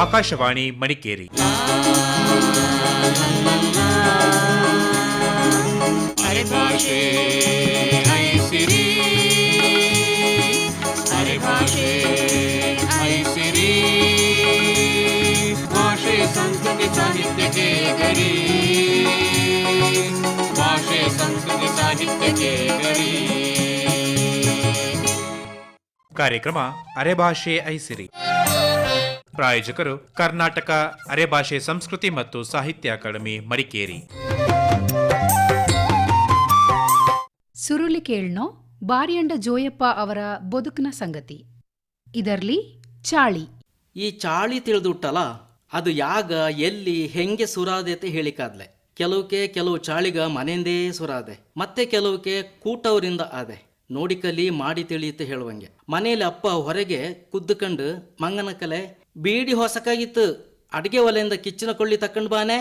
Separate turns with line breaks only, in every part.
ಆಕಾಶವಾಣಿ ಮಡಿಕೇರಿ
ಅರೆ ಭಾಷೆ ಐಸಿರಿ ಅರೆ ಭಾಷೆ ಐಸಿರಿ ಭಾಷೆ ಸಂಸ್ಕೃತಿ ಸಾಹಿತ್ಯಕ್ಕೆ ಗರಿ ಭಾಷೆ ಸಂಸ್ಕೃತಿ ಸಾಹಿತ್ಯಕ್ಕೆ ಗರಿ
ಕಾರ್ಯಕ್ರಮ ಅರೆಭಾಷೆ ಐಸಿರಿ ಪ್ರಾಯೋಜಕರು ಕರ್ನಾಟಕ ಅರೆಭಾಷೆ ಸಂಸ್ಕೃತಿ ಮತ್ತು ಸಾಹಿತ್ಯ ಅಕಾಡೆಮಿ ಮಡಿಕೇರಿ.
ಸುರುಳಿ ಕೇಳ್ನೋ ಬಾರಿಯಂಡ ಜೋಯಪ್ಪ ಅವರ ಬದುಕಿನ ಸಂಗತಿ. ಇದರಲ್ಲಿ ಚಾಳಿ.
ಈ ಚಾಳಿ ತಿಳಿದುಟ್ಟಲ್ಲ ಅದು ಯಾಗ ಎಲ್ಲಿ ಹೆಂಗೆ ಸುರಾದೆ ಅಂತ ಹೇಳಿಕಾದ್ಲೆ ಕೆಲವಕ್ಕೆ ಕೆಲವು ಚಾಳಿಗ ಮನೆಯಿಂದೇ ಸುರಾದೆ ಮತ್ತೆ ಕೆಲವಕ್ಕೆ ಕೂಟವರಿಂದ ಆದೆ. ನೋಡಿಕಲಿ ಮಾಡಿ ತಿಳಿಯುತ್ತೆ ಹೇಳುವಂಗೆ. ಮನೆಯಲ್ಲಿ ಅಪ್ಪ ಹೊರಗೆ ಕುದ್ದುಕಂಡು ಮಂಗನ ಕಲೆ ಬೀಡಿ ಹೊಸಕಾಗಿತ್ತು. ಅಡಿಗೆ ಒಲೆಯಿಂದ ಕಿಚ್ಚಿನ ಕೊಳ್ಳಿ ತಕ್ಕೊಂಡು ಬಾನೆ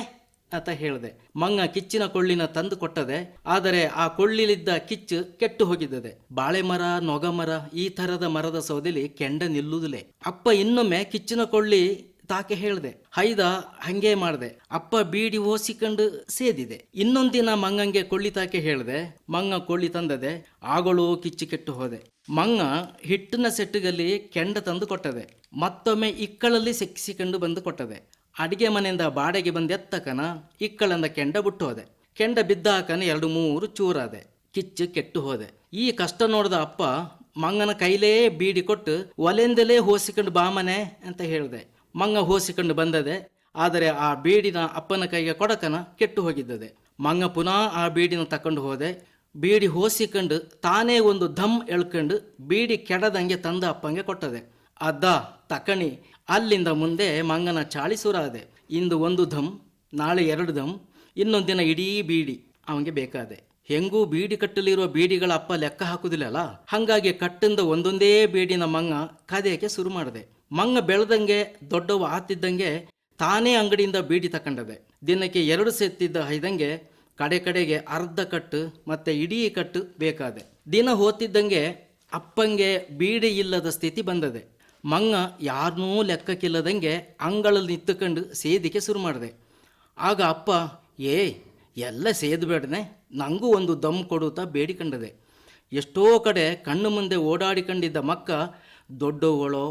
ಅಂತ ಹೇಳಿದೆ. ಮಂಗ ಕಿಚ್ಚಿನ ಕೊಳ್ಳಿನ ತಂದು ಕೊಟ್ಟದೆ, ಆದರೆ ಆ ಕೊಳ್ಳಿಲಿದ್ದ ಕಿಚ್ಚು ಕೆಟ್ಟು ಹೋಗಿದ್ದದೆ. ಬಾಳೆ ಮರ, ನೊಗ ಮರ, ಈ ತರದ ಮರದ ಸೌದೆಲಿ ಕೆಂಡ ನಿಲ್ಲುವುದಿಲ್ಲ. ಅಪ್ಪ ಇನ್ನೊಮ್ಮೆ ಕಿಚ್ಚಿನ ಕೊಳ್ಳಿ ತಾಕೆ ಹೇಳ್ದೆ. ಹೈದ ಹಂಗೆ ಮಾಡ್ದೆ. ಅಪ್ಪ ಬೀಡಿ ಓಸಿಕೊಂಡು ಸೇದಿದೆ. ಇನ್ನೊಂದಿನ ಮಂಗಂಗೆ ಕೊಳ್ಳಿ ತಾಕೆ ಹೇಳ್ದೆ. ಮಂಗ ಕೊಳ್ಳಿ ತಂದದೆ. ಆಗಳು ಕಿಚ್ಚು ಕೆಟ್ಟು ಹೋದೆ. ಮಂಗ ಹಿಟ್ಟಿನ ಸೆಟ್ಟುಗಲ್ಲಿ ಕೆಂಡ ತಂದು ಕೊಟ್ಟದೆ. ಮತ್ತೊಮ್ಮೆ ಇಕ್ಕಳಲ್ಲಿ ಸಿಕ್ಕಿಸಿಕೊಂಡು ಬಂದು ಕೊಟ್ಟದೆ. ಅಡಿಗೆ ಮನೆಯಿಂದ ಬಾಡೆಗೆ ಬಂದು ಎತ್ತಕನ ಇಕ್ಕಳಂದ ಕೆಂಡ ಬಿಟ್ಟು ಹೋದೆ. ಕೆಂಡ ಬಿದ್ದಾಕನ ಎರಡು ಮೂರು ಚೂರಾದೆ. ಕಿಚ್ಚು ಕೆಟ್ಟು ಹೋದೆ. ಈ ಕಷ್ಟ ನೋಡಿದ ಅಪ್ಪ ಮಂಗನ ಕೈಲೇ ಬೀಡಿ ಕೊಟ್ಟು ಒಲೆಯಿಂದಲೇ ಹೋಸಿಕೊಂಡು ಬಾಮನೆ ಅಂತ ಹೇಳಿದೆ. ಮಂಗ ಹೋಸಿಕೊಂಡು ಬಂದದೆ. ಆದರೆ ಆ ಬೀಡಿನ ಅಪ್ಪನ ಕೈಗೆ ಕೊಡಕನ ಕೆಟ್ಟು ಹೋಗಿದ್ದದೆ. ಮಂಗ ಪುನಃ ಆ ಬೀಡಿನ ತಕೊಂಡು ಹೋದೆ. ಬೀಡಿ ಹೋಸಿಕೊಂಡು ತಾನೇ ಒಂದು ಧಮ್ ಎಳ್ಕೊಂಡು ಬೀಡಿ ಕೆಡದಂಗೆ ತಂದ ಅಪ್ಪಂಗೆ ಕೊಟ್ಟದೆ. ಅದ್ದ ತಕಣಿ ಅಲ್ಲಿಂದ ಮುಂದೆ ಮಂಗನ ಚಾಳಿಸುರಾದೆ. ಇಂದು ಒಂದು ಧಮ್, ನಾಳೆ ಎರಡು ಧಮ್, ಇನ್ನೊಂದು ದಿನ ಇಡೀ ಬೀಡಿ ಅವನಿಗೆ ಬೇಕಾದೆ. ಹೆಂಗೂ ಬೀಡಿ ಕಟ್ಟಲಿರುವ ಬೀಡಿಗಳ ಅಪ್ಪ ಲೆಕ್ಕ ಹಾಕುದಿಲ್ಲಲ್ಲ ಹಂಗಾಗಿ ಕಟ್ಟಿಂದ ಒಂದೊಂದೇ ಬೀಡಿನ ಮಂಗ ಕದೆಯಕ್ಕೆ ಶುರು ಮಾಡಿದೆ. ಮಂಗ ಬೆಳೆದಂಗೆ, ದೊಡ್ಡವ ಆತಿದ್ದಂಗೆ ತಾನೇ ಅಂಗಡಿಯಿಂದ ಬೀಡಿ ತಕೊಂಡದೆ. ದಿನಕ್ಕೆ ಎರಡು ಸೆತ್ತಿದ್ದ ಹೈದಂಗೆ ಕಡೆ ಕಡೆಗೆ ಅರ್ಧ ಕಟ್ಟು ಮತ್ತೆ ಇಡೀ ಕಟ್ಟು ಬೇಕಾದೆ. ದಿನ ಹೋತಿದ್ದಂಗೆ ಅಪ್ಪಂಗೆ ಬೀಡಿ ಇಲ್ಲದ ಸ್ಥಿತಿ ಬಂದದೆ. ಮಂಗ ಯಾರನ್ನೂ ಲೆಕ್ಕಕ್ಕಿಲ್ಲದಂಗೆ ಅಂಗಳಲ್ಲಿ ನಿಂತುಕೊಂಡು ಸೇದಿಕೆ ಶುರು ಮಾಡಿದೆ. ಆಗ ಅಪ್ಪ, ಏ, ಎಲ್ಲ ಸೇದಬೇಡನೆ ನನಗೂ ಒಂದು ದಮ್ ಕೊಡುತ್ತಾ ಬೇಡಿಕೊಂಡದೆ ಎಷ್ಟೋ ಕಡೆ ಕಣ್ಣು ಮುಂದೆ ಓಡಾಡಿಕೊಂಡಿದ್ದ ಮಕ್ಕ ದೊಡ್ಡವಳೋ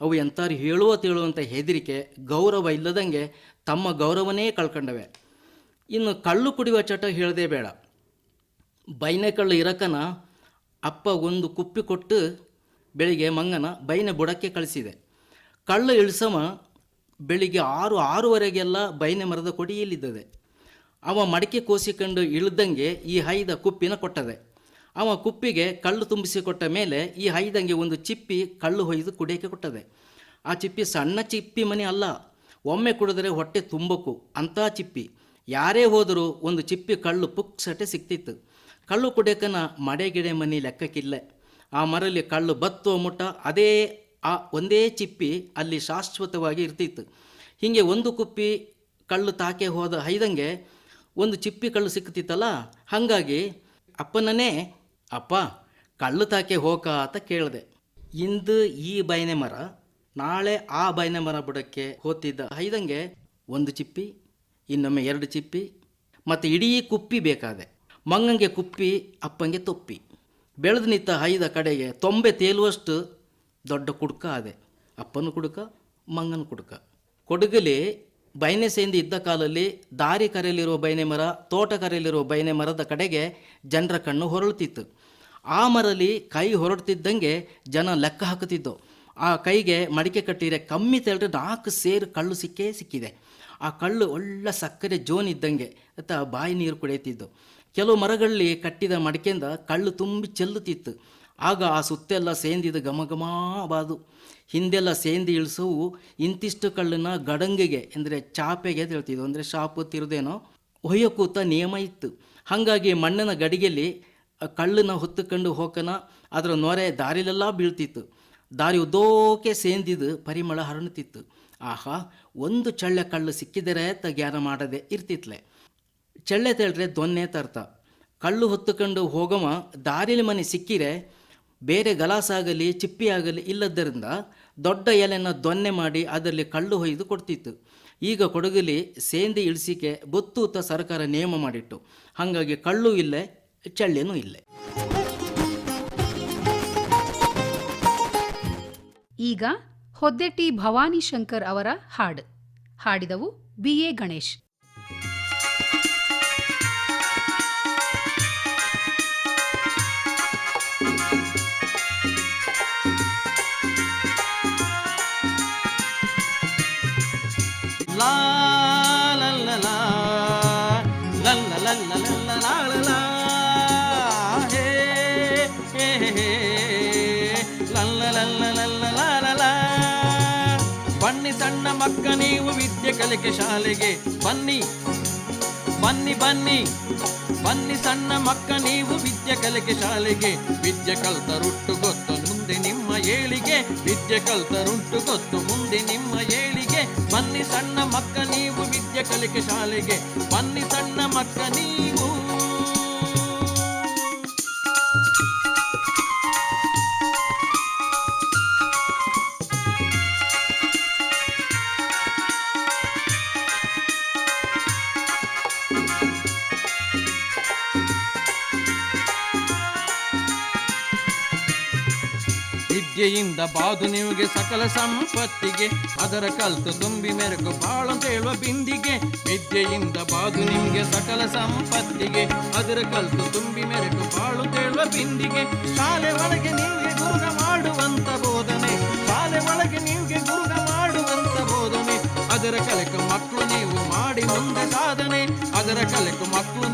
ಅವು ಎಂತಾರು ಹೇಳುವ ತೇಳುವಂಥ ಹೆದರಿಕೆ, ಗೌರವ ಇಲ್ಲದಂಗೆ ತಮ್ಮ ಗೌರವನೇ ಕಳ್ಕೊಂಡವೆ. ಇನ್ನು ಕಳ್ಳು ಕುಡಿಯುವ ಚಟ ಹೇಳದೇ ಬೇಡ. ಬೈನೆ ಕಳ್ಳು ಇರಕನ ಅಪ್ಪ ಒಂದು ಕುಪ್ಪಿ ಕೊಟ್ಟು ಬೆಳಿಗ್ಗೆ ಮಂಗನ ಬೈನೆ ಬುಡಕ್ಕೆ ಕಳಿಸಿದೆ. ಕಳ್ಳು ಇಳಿಸಮ ಬೆಳಿಗ್ಗೆ ಆರು, ಆರೂವರೆಗೆಲ್ಲ ಬೈನೆ ಮರದ ಕೊಡಿಯಲ್ಲಿದ್ದದೆ. ಅವ ಮಡಿಕೆ ಕೋಸಿಕೊಂಡು ಇಳ್ದಂಗೆ ಈ ಹೈದ ಕುಪ್ಪಿನ ಕೊಟ್ಟದೆ. ಅವ ಕುಪ್ಪಿಗೆ ಕಳ್ಳು ತುಂಬಿಸಿ ಕೊಟ್ಟ ಮೇಲೆ ಈ ಹೈದಂಗೆ ಒಂದು ಚಿಪ್ಪಿ ಕಳ್ಳು ಹೊಯ್ದು ಕುಡಿಯೋಕ್ಕೆ ಕೊಟ್ಟದೆ. ಆ ಚಿಪ್ಪಿ ಸಣ್ಣ ಚಿಪ್ಪಿ ಮನೆ ಅಲ್ಲ. ಒಮ್ಮೆ ಕುಡಿದರೆ ಹೊಟ್ಟೆ ತುಂಬಕು. ಅಂಥ ಚಿಪ್ಪಿ. ಯಾರೇ ಹೋದರೂ ಒಂದು ಚಿಪ್ಪಿ ಕಳ್ಳು ಪುಕ್ಸಟೆ ಸಿಕ್ತಿತ್ತು. ಕಳ್ಳು ಕುಡಿಯಕನ ಮಡೆಗಿಡೆ ಮನೆ ಲೆಕ್ಕಕ್ಕಿಲ್ಲ. ಆ ಮರಲ್ಲಿ ಕಳ್ಳು ಬತ್ತುವ ಮುಟ್ಟ ಅದೇ ಆ ಒಂದೇ ಚಿಪ್ಪಿ ಅಲ್ಲಿ ಶಾಶ್ವತವಾಗಿ ಇರ್ತಿತ್ತು. ಹೀಗೆ ಒಂದು ಕುಪ್ಪಿ ಕಳ್ಳು ತಾಕೆ ಹೋದ ಹೈದಂಗೆ ಒಂದು ಚಿಪ್ಪಿ ಕಳ್ಳು ಸಿಕ್ತಿತ್ತಲ್ಲ, ಹಾಗಾಗಿ ಅಪ್ಪನನ್ನೇ, ಅಪ್ಪ, ಕಳ್ಳು ತಾಕೆ ಹೋಗ ಅಂತ ಕೇಳಿದೆ. ಇಂದು ಈ ಬೈನೆ ಮರ, ನಾಳೆ ಆ ಬೈನೆ ಮರ ಬುಡಕ್ಕೆ ಹೋತಿದ್ದ ಹೈದಂಗೆ ಒಂದು ಚಿಪ್ಪಿ ಇನ್ನೊಮ್ಮೆ ಎರಡು ಚಿಪ್ಪಿ, ಮತ್ತು ಇಡೀ ಕುಪ್ಪಿ ಬೇಕಾದೆ. ಮಂಗಂಗೆ ಕುಪ್ಪಿ, ಅಪ್ಪಂಗೆ ತೊಪ್ಪಿ. ಬೆಳೆದು ನಿಂತ ಹೈದ ಕಡೆಗೆ ತೊಂಬೆ ತೇಲುವಷ್ಟು ದೊಡ್ಡ ಕುಡ್ಕ ಆದೆ. ಅಪ್ಪನ ಕುಡುಕ, ಮಂಗನ ಕುಡುಕ. ಕೊಡಗಲಿ ಬೈನೆ ಸೇಂದಿ ಇದ್ದ ಕಾಲಲ್ಲಿ ದಾರಿ ಕರೆಯಲಿರುವ ಬೈನೆ ಮರ, ತೋಟ ಕರೆಯಲಿರುವ ಬೈನೆ ಮರದ ಕಡೆಗೆ ಜನರ ಕಣ್ಣು ಹೊರಳುತ್ತಿತ್ತು ಆ ಮರಲಿ ಕೈ ಹೊರಡ್ತಿದ್ದಂಗೆ ಜನ ಲೆಕ್ಕ ಹಾಕುತ್ತಿದ್ದು ಆ ಕೈಗೆ ಮಡಿಕೆ ಕಟ್ಟಿರೆ ಕಮ್ಮಿ ತೆರದ್ರೆ ನಾಲ್ಕು ಸೇರು ಕಳ್ಳು ಸಿಕ್ಕೇ ಸಿಕ್ಕಿದೆ. ಆ ಕಳ್ಳು ಒಳ್ಳೆ ಸಕ್ಕರೆ ಜೋನ್ ಇದ್ದಂಗೆ ಅಂತ ಬಾಯಿ ನೀರು ಕುಡಿಯುತ್ತಿದ್ದು. ಕೆಲವು ಮರಗಳಲ್ಲಿ ಕಟ್ಟಿದ ಮಡಕೆಯಿಂದ ಕಳ್ಳು ತುಂಬಿ ಚೆಲ್ಲುತ್ತಿತ್ತು. ಆಗ ಆ ಸುತ್ತೆಲ್ಲ ಸೇಂದಿದ ಗಮಗಮಾಬಾದು ಹಿಂದೆಲ್ಲ ಸೇಂದಿ ಇಳಿಸುವು ಇಂತಿಷ್ಟು ಕಳ್ಳನ್ನ ಗಡಂಗಿಗೆ ಅಂದರೆ ಚಾಪೆಗೆ ಅಂತ ಅಂದರೆ ಶಾಪು ತಿರುದೇನೋ ಒಯ್ಯೋ ಕೂತ ನಿಯಮ ಇತ್ತು. ಹಾಗಾಗಿ ಮಣ್ಣಿನ ಗಡಿಗೆಯಲ್ಲಿ ಕಳ್ಳನ್ನ ಹೊತ್ತುಕೊಂಡು ಹೋಕನ ಅದರ ನೊರೆ ದಾರಿಲೆಲ್ಲ ಬೀಳ್ತಿತ್ತು. ದಾರಿ ಉದ್ದೋಕೆ ಸೇಂದಿದ್ದು ಪರಿಮಳ ಹರಳುತ್ತಿತ್ತು ಆಹಾ, ಒಂದು ಚಳ್ಳೆ ಕಳ್ಳು ಸಿಕ್ಕಿದರೆ ತ ಜ್ಞಾನ ಮಾಡದೆ ಇರ್ತಿತ್ಲೆ. ಚಳ್ಳೆ ತೇಳ್ರೆ ದೊನ್ನೆ ತರ್ತ. ಕಳ್ಳು ಹೊತ್ತುಕೊಂಡು ಹೋಗವ ದಾರಿಲಿ ಮನೆ ಸಿಕ್ಕಿರೆ, ಬೇರೆ ಗಲಾಸಾಗಲಿ ಚಿಪ್ಪಿ ಆಗಲಿ ಇಲ್ಲದ್ದರಿಂದ
ದೊಡ್ಡ ಎಲೆನ ದೊನ್ನೆ ಮಾಡಿ ಅದರಲ್ಲಿ ಕಳ್ಳು ಹೊಯ್ದು ಕೊಡ್ತಿತ್ತು. ಈಗ ಕೊಡಗಲಿ ಸೇಂದಿ ಇಳಿಸಿಕೆ ಬೊತ್ತೂತ ಸರ್ಕಾರ ನೇಮ ಮಾಡಿಟ್ಟು. ಹಾಗಾಗಿ ಕಳ್ಳು ಇಲ್ಲೇ, ಚಳ್ಳೆನೂ ಇಲ್ಲೇ.
ಈಗ ಹೊದ್ದೆಟ್ಟಿ ಭವಾನಿ ಶಂಕರ್ ಅವರ ಹಾಡು. ಹಾಡಿದವು ಬಿ ಎ ಗಣೇಶ್.
ಮಕ್ಕ ನೀವು ವಿದ್ಯೆ ಕಲಿಕೆ ಶಾಲೆಗೆ ಬನ್ನಿ. ಬನ್ನಿ ಬನ್ನಿ. ಬನ್ನಿ ಸಣ್ಣ ಮಕ್ಕ, ನೀವು ವಿದ್ಯೆ ಕಲಿಕೆ ಶಾಲೆಗೆ. ವಿದ್ಯೆ ಕಲ್ತರುಟ್ಟು ಗೊತ್ತು ಮುಂದೆ ನಿಮ್ಮ ಏಳಿಗೆ. ವಿದ್ಯೆ ಕಲ್ತರುಂಟು ಗೊತ್ತು ಮುಂದೆ ನಿಮ್ಮ ಏಳಿಗೆ. ಬನ್ನಿ ಸಣ್ಣ ಮಕ್ಕ, ನೀವು ವಿದ್ಯೆ ಕಲಿಕೆ ಶಾಲೆಗೆ. ಬನ್ನಿ ಸಣ್ಣ ಮಕ್ಕ, ನೀವು ವಿದ್ಯೆಯಿಂದ ಬಾದು ನಿಮಗೆ ಸಕಲ ಸಂಪತ್ತಿಗೆ. ಅದರ ಕಲ್ತು ತುಂಬಿ ಮೆರಗು ಬಾಳು ತೇಳುವ ಬಿಂದಿಗೆ. ವಿದ್ಯೆಯಿಂದ ಬಾದು ನಿಮಗೆ ಸಕಲ ಸಂಪತ್ತಿಗೆ. ಅದರ ಕಲ್ತು ತುಂಬಿ ಮೆರಗು ಬಾಳು ತೇಳುವ ಬಿಂದಿಗೆ. ಶಾಲೆ ಒಳಗೆ ನಿಮಗೆ ಗುರುಗ ಮಾಡುವಂತ ಬೋಧನೆ. ಶಾಲೆ ಒಳಗೆ ನಿಮಗೆ ಗುರುಗ ಮಾಡುವಂತ ಬೋಧನೆ. ಅದರ ಕಲೆಕು ಮಕ್ಕಳು ನೀವು ಮಾಡಿ ಮುಂದೆ ಸಾಧನೆ. ಅದರ ಕಲೆಕು ಮಕ್ಕಳು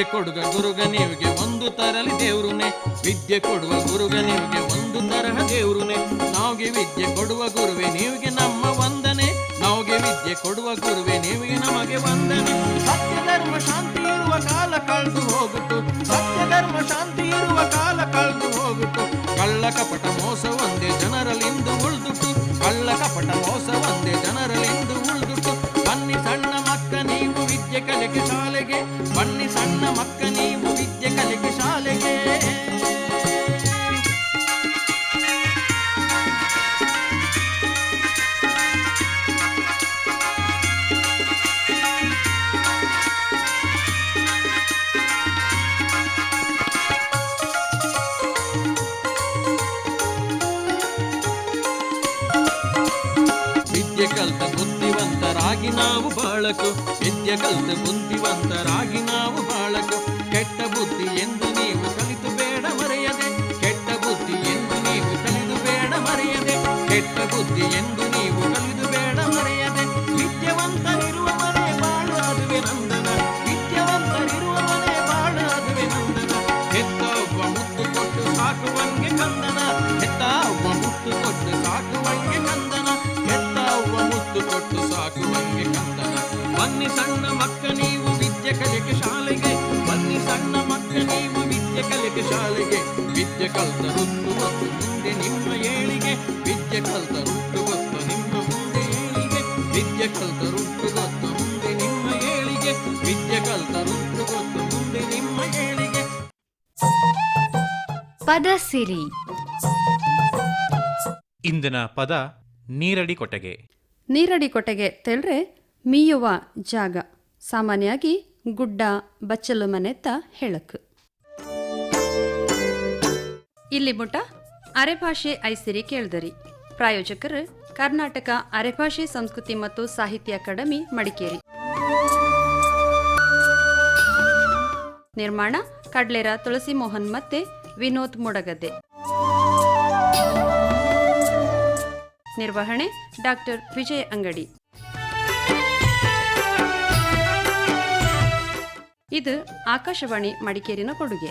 ವಿದ್ಯೆ ಕೊಡುಗ ಗುರುಗ ನೀವಿಗೆ ಒಂದು ತರಲಿ ದೇವ್ರುನೆ. ವಿದ್ಯೆ ಕೊಡುವ ಗುರುಗ ನೀವಿಗೆ ಒಂದು ತರಹ ದೇವ್ರುನೆ. ನಾವ್ಗೆ ವಿದ್ಯೆ ಕೊಡುವ ಗುರುವೆ ನೀವಿಗೆ ನಮ್ಮ ವಂದನೆ. ನಾವ್ಗೆ ವಿದ್ಯೆ ಕೊಡುವ ಗುರುವೆ ನೀವಿಗೆ ನಮಗೆ ವಂದನೆ. ಸತ್ಯ ಧರ್ಮ ಶಾಂತಿ ಇರುವ ಕಾಲ ಕಳೆದು ಹೋಗುತ್ತು. ಸತ್ಯ ಧರ್ಮ ಶಾಂತಿ ಇರುವ ಕಾಲ ಕಳೆದು ಹೋಗುತ್ತು. ಕಳ್ಳ ಕಪಟ ಬುದ್ಧಿವಂತರಾಗಿ ನಾವು ಬಾಳಕು ವಿದ್ಯೆ ಕಲ್ತ ಬುದ್ಧಿವಂತರಾಗಿ ನಾವು ಬಾಳಕು ಕೆಟ್ಟ ವಿದ್ಯೆ ಕಲ್ತ ಹುಟ್ಟು ಮತ್ತು ಮುಂದೆ ನಿಮ್ಮ ಏಳಿಗೆ. ವಿದ್ಯೆ ಕಲ್ತ ಹುಟ್ಟು ಹೊತ್ತು ನಿಮ್ಮ ಮುಂದೆ ಏಳಿಗೆ. ವಿದ್ಯೆ ಕಲ್ತ ಹುಟ್ಟು ಗೊತ್ತು ಮುಂದೆ ನಿಮ್ಮ ಏಳಿಗೆ. ವಿದ್ಯೆ ಕಲ್ತ ಹುಟ್ಟು ಗೊತ್ತು ಮುಂದೆ ನಿಮ್ಮ ಏಳಿಗೆ.
ಪದಸಿರಿ
ಇಂದಿನ ಪದ ನೀರಡಿ ಕೊಟಗೆ.
ನೀರಡಿ ಕೊಟ್ಟೆಗೆ ತೆಳ್ರೆ ಮೀಯುವ ಜಾಗ. ಸಾಮಾನ್ಯವಾಗಿ ಗುಡ್ಡ ಬಚ್ಚಲು ಮನೆತ್ತ ಹೆಳಕು. ಇಲ್ಲಿ ಮುಟ ಅರೆಭಾಷೆ ಐಸಿರಿ ಕೇಳ್ದರಿ. ಪ್ರಾಯೋಜಕರು ಕರ್ನಾಟಕ ಅರೆಭಾಷೆ ಸಂಸ್ಕೃತಿ ಮತ್ತು ಸಾಹಿತ್ಯ ಅಕಾಡೆಮಿ ಮಡಿಕೇರಿ. ನಿರ್ಮಾಣ ಕಡ್ಲೇರ ತುಳಸಿ ಮೋಹನ್ ಮತ್ತೆ ವಿನೋದ್ ಮುಡಗದ್ದೆ. ನಿರ್ವಹಣೆ ಡಾಕ್ಟರ್ ವಿಜಯ ಅಂಗಡಿ. ಇದು ಆಕಾಶವಾಣಿ ಮಡಿಕೇರಿನ ಕೊಡುಗೆ.